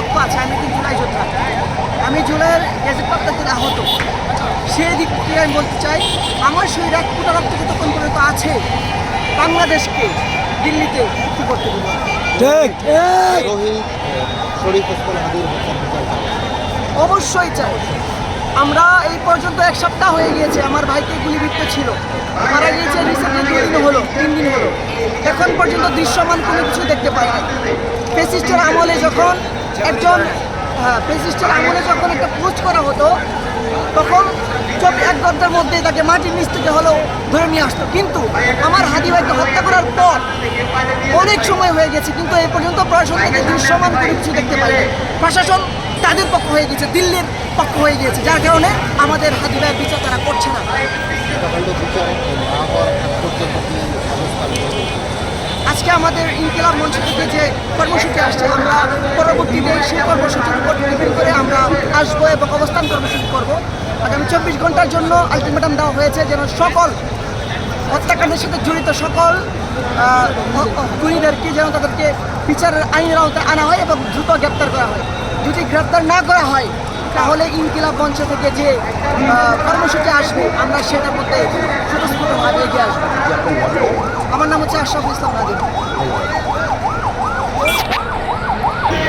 পক্ষ আছে আমি কিন্তু জুলাই যোদ্ধা। আমি জুলাইয়ের গেজেট প্রাপ্তিতে আহত। সেই দিক থেকে আমি বলতে চাই আমার শরীরে এক ফুটা রক্ত যতক্ষণ পর্যন্ত আছে। বাংলাদেশকে দিল্লিতে মুক্তি করতে দেবো। অবশ্যই চাই। আমরা এই পর্যন্ত এক সপ্তাহ হয়ে গিয়েছে আমার ভাইকে গুলিবিদ্ধ ছিল। মারা গিয়েছে রিসেন্টলি দুই দিন হলো তিন দিন হলো। এখন পর্যন্ত দৃশ্যমান কোনো কিছু দেখতে পাই না ফেসিস্টের আমলে যখন একজন ফেসিস্টের আমলে যখন একটা পোস্ট করা হতো, তখন চোখ এক ঘণ্টার মধ্যে তাকে মাটির নিচ থেকে হলেও ধরে নিয়ে আসতো কিন্তু আমার হাদি ভাইকে হত্যা করার পর অনেক সময় হয়ে গেছে, কিন্তু এই পর্যন্ত প্রশাসন থেকে দৃশ্যমান কোনো কিছু দেখতে পাই প্রশাসন তাদের পক্ষ হয়ে গেছে, দিল্লির পক্ষ হয়ে গিয়েছে, যার কারণে আমাদের হাদি ভাইয়ের বিচার তারা করছে না? আজকে আমাদের ইনকিলাব মঞ্চ থেকে যে কর্মসূচি আসছে আমরা পরবর্তীতে সেই কর্মসূচির উপর নির্ভর করে আমরা আসব এবং অবস্থান কর্মসূচি করব। আগামী চব্বিশ ঘণ্টার জন্য আলটিমেটাম দেওয়া হয়েছে যেন সকল হত্যাকাণ্ডের সাথে জড়িত সকল খুনিদেরকে যেন তাদেরকে বিচারের আইনের আওতায় আনা হয় এবং দ্রুত গ্রেপ্তার করা হয়। যদি গ্রেপ্তার না করা হয়, তাহলে ইনকিলাব মঞ্চ থেকে যে কর্মসূচি আসবে, আমরা সেটার মধ্যে স্বতঃস্ফূর্তভাবে এগিয়ে আসব। আমার নাম হচ্ছে আশরাফুল ইসলাম নাদিম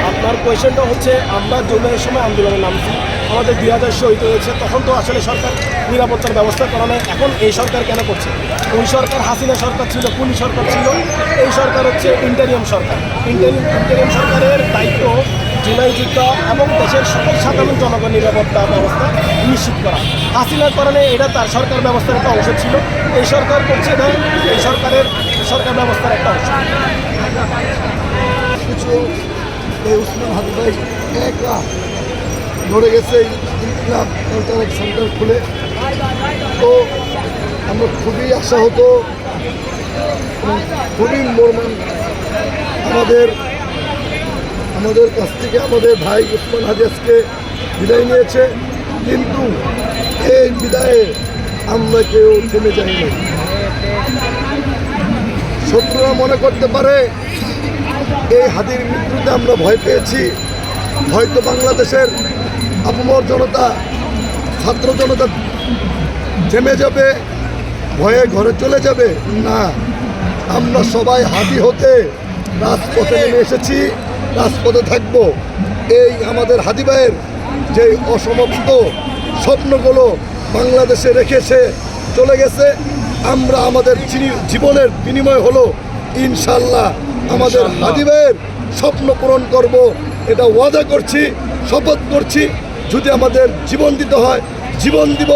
আপনার কোয়েশনটা হচ্ছে, আমরা জুলাইয়ের সময় আন্দোলনে নামছি, আমাদের দুই হাজার শহীদ হয়েছে, তখন তো আসলে সরকার নিরাপত্তার ব্যবস্থা করা নেই, এখন এই সরকার কেন করছে? ওই সরকার হাসিনা সরকার ছিল পুলিশ সরকার ছিল, এই সরকার হচ্ছে ইন্টারিয়াম সরকার। ইন্টারিয়াম ইন্টারিয়াম সরকারের দায়িত্ব জুলাই যুদ্ধ এবং দেশের সকল সাধারণ জনগণ নিরাপত্তা ব্যবস্থা নিশ্চিত করা। হাসিনার কারণে এটা তার সরকার ব্যবস্থার একটা অংশ ছিল, এই সরকার করছে এটা এই সরকারের সরকার ব্যবস্থার একটা অংশ। কিছু উসমান ভাই ধরে গেছে সেন্টার খুলে। তো আমরা খুবই আশা হতো খুবই মর্মান আমাদের আমাদের কাছ থেকে আমাদের ভাই উসমান হাদি বিদায় নিয়েছে। কিন্তু এই বিদায়ে আমরা কেউ থেমে যাইনি। শত্রুরা মনে করতে পারে এই হাদির মৃত্যুতে আমরা ভয় পেয়েছি। হয়তো বাংলাদেশের আপমর জনতা, ছাত্র জনতা থেমে যাবে, ভয়ে ঘরে চলে যাবে। না, আমরা সবাই হাদি হতে রাজপথে নেমে এসেছি, রাজপথে থাকব। এই আমাদের হাদি ভাইয়ের যে অসমাপ্ত স্বপ্নগুলো বাংলাদেশে রেখেছে, চলে গেছে। আমরা আমাদের জীবনের বিনিময় হলো ইনশাল্লাহ আমাদের হাদি ভাইয়ের স্বপ্ন পূরণ করব এটা ওয়াদা করছি শপথ করছি। যদি আমাদের জীবন দিতে হয় জীবন দিব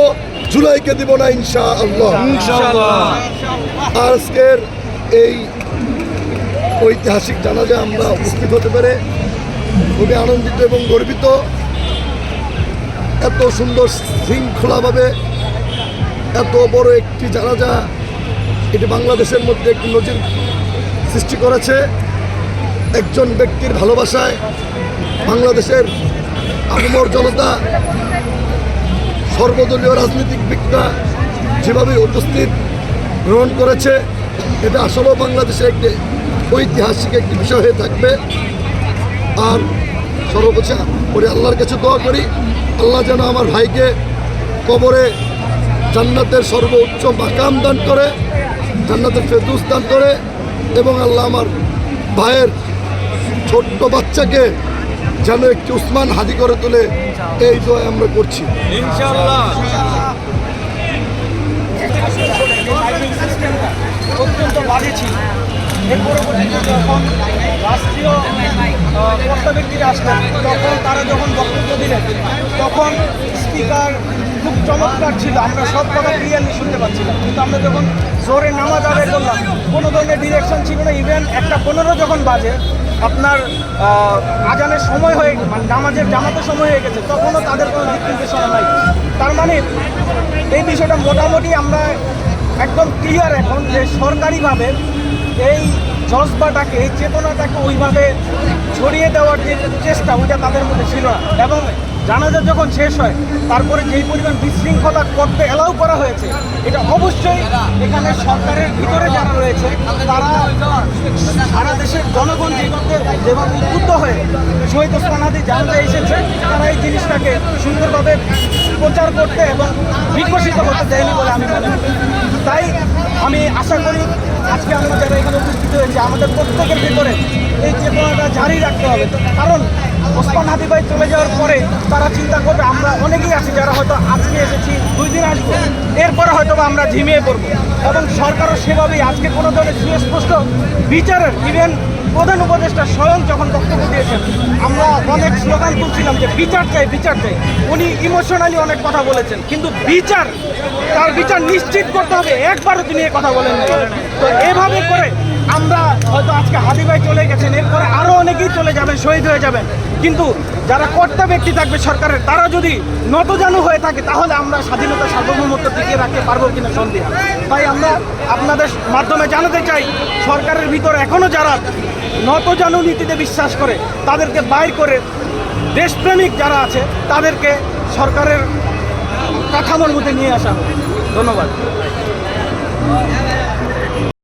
জুলাইকে দিব না ইনশা আল্লাহ আজকের এই ঐতিহাসিক জানাজা আমরা উপস্থিত হতে পেরে খুবই আনন্দিত এবং গর্বিত। এত সুন্দর শৃঙ্খলাভাবে এত বড় একটি জানাজা এটি বাংলাদেশের মধ্যে একটি নজির সৃষ্টি করেছে একজন ব্যক্তির ভালোবাসায় বাংলাদেশের আহমর জনতা, সর্বদলীয় রাজনৈতিক ব্যক্তিরা যেভাবে উপস্থিত গ্রহণ করেছে, এটা আসলেও বাংলাদেশের একটি ঐতিহাসিক একটি বিষয় হয়ে থাকবে। আর সর্বোচ্চ করে আল্লাহর কাছে দোয়া করি, আল্লাহ যেন আমার ভাইকে কবরে জান্নাতের সর্বোচ্চ মাকাম দান করে, জান্নাতের ফেরদুস দান করে এবং আল্লাহ আমার ভাইয়ের ছোট্ট বাচ্চাকে যেন একটি উসমান হাজি করে তুলে এই দোয়া আমরা করছি। অত্যন্ত বাজে ছিল। এর পরবর্তীতে যখন রাষ্ট্রীয় কর্তা ব্যক্তিরা আসলেন, তখন তারা যখন বক্তব্য দিলেন, তখন স্পিকার খুব চমৎকার ছিল, আমরা সব কথা ক্লিয়ারলি শুনতে পাচ্ছিলাম। কিন্তু আমরা যখন জোরে নামাজ আদায় করলাম, কোনো ধরনের ডিরেকশন ছিল না ইভেন একটা পনেরো যখন বাজে, আপনার আজানের সময় হয়ে মানে নামাজের জামাতের সময় হয়ে গেছে, তখনও তাদের কোনো দিক নির্দেশনা নাই। তার মানে এই বিষয়টা মোটামুটি আমরা একদম ক্লিয়ার এখন যে সরকারিভাবে এই জজবাটাকে, এই চেতনাটাকে ওইভাবে ছড়িয়ে দেওয়ার যে চেষ্টা, ওইটা তাদের মধ্যে ছিল না। এবং জানাজা যখন শেষ হয়, তারপরে যেই পরিমাণ বিশৃঙ্খলা করতে এলাও করা হয়েছে, এটা অবশ্যই এখানে সরকারের ভিতরে যারা রয়েছে, তারা সারা দেশের জনগণ যেভাবে যেভাবে উদ্বুদ্ধ হয়ে শহীদ ওসমান হাদি জানতে এসেছে, তারা এই জিনিসটাকে সুন্দরভাবে প্রচার করতে এবং বিকশিত করতে দেয়নি বলে আমি মনে করি। তাই আমি আশা করি আজকে আমরা যারা এখানে উপস্থিত হয়েছি। আমাদের প্রত্যেকের ভিতরে এই চেতনাটা জারি রাখতে হবে। কারণ ওসমান হাদি ভাই চলে যাওয়ার পরে তারা চিন্তা করবে, আমরা অনেকেই আছি যারা হয়তো আজকে এসেছি, দুই দিন আসব। এরপরে হয়তো আমরা ঝিমিয়ে পড়ব। এবং সরকারও সেভাবেই আজকে কোনো ধরনের সুস্পষ্ট বিচারের ইভেন প্রধান উপদেষ্টা স্বয়ং যখন বক্তব্য দিয়েছেন, আমরা অনেক স্লোগান তুলছিলাম যে বিচার চাই বিচার চাই। উনি ইমোশনালি অনেক কথা বলেছেন, কিন্তু বিচার, তার বিচার নিশ্চিত করতে হবে। একবারও তিনি কথা বলেন তো এভাবে করে আমরা হয়তো আজকে হাদি ভাই চলে গেছেন, এরপরে আরও অনেকেই চলে যাবেন, শহীদ হয়ে যাবেন। কিন্তু যারা কর্তা ব্যক্তি থাকবে সরকারের, তারা যদি নতজানু হয়ে থাকে, তাহলে আমরা স্বাধীনতা সার্বভৌমত্ব টিকিয়ে রাখতে পারব কিনা সন্দেহ। তাই আমরা আপনাদের মাধ্যমে জানাতে চাই, সরকারের ভিতরে এখনও যারা নতজানু নীতিতে বিশ্বাস করে, তাদেরকে বাইর করে দেশপ্রেমিক যারা আছে, তাদেরকে সরকারের কাঠামোর মধ্যে নিয়ে আসা। ধন্যবাদ।